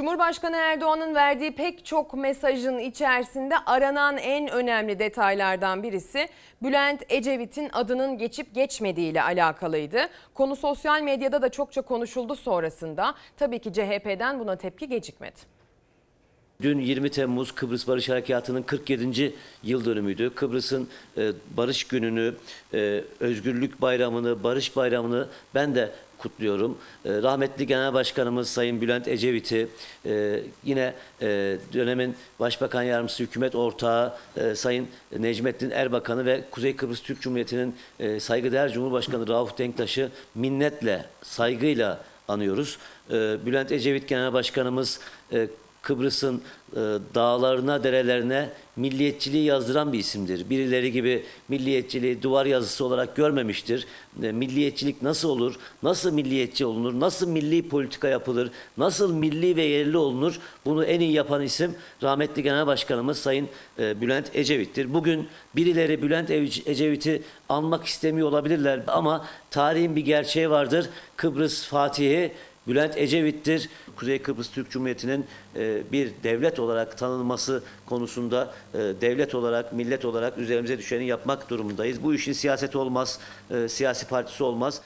Cumhurbaşkanı Erdoğan'ın verdiği pek çok mesajın içerisinde aranan en önemli detaylardan birisi Bülent Ecevit'in adının geçip geçmediği ile alakalıydı. Konu sosyal medyada da çokça konuşuldu sonrasında. Tabii ki CHP'den buna tepki gecikmedi. Dün 20 Temmuz Kıbrıs Barış Harekatı'nın 47. yıl dönümüydü. Kıbrıs'ın e, barış gününü, e, özgürlük bayramını, barış bayramını ben de kutluyorum. E, rahmetli Genel Başkanımız Sayın Bülent Ecevit'i, e, yine e, dönemin Başbakan Yardımcısı Hükümet Ortağı e, Sayın Necmettin Erbakan'ı ve Kuzey Kıbrıs Türk Cumhuriyeti'nin e, saygıdeğer Cumhurbaşkanı Rauf Denktaş'ı minnetle, saygıyla anıyoruz. E, Bülent Ecevit Genel Başkanımız e, Kıbrıs'ın e, dağlarına, derelerine milliyetçiliği yazdıran bir isimdir. Birileri gibi milliyetçiliği duvar yazısı olarak görmemiştir. E, milliyetçilik nasıl olur? Nasıl milliyetçi olunur? Nasıl milli politika yapılır? Nasıl milli ve yerli olunur? Bunu en iyi yapan isim rahmetli Genel Başkanımız Sayın e, Bülent Ecevit'tir. Bugün birileri Bülent Ece- Ecevit'i anmak istemiyor olabilirler ama tarihin bir gerçeği vardır. Kıbrıs Fatihi Bülent Ecevit'tir. Kuzey Kıbrıs Türk Cumhuriyeti'nin e, bir devlet olarak tanınması konusunda e, devlet olarak, millet olarak üzerimize düşeni yapmak durumundayız. Bu işin siyaseti olmaz, e, siyasi partisi olmaz.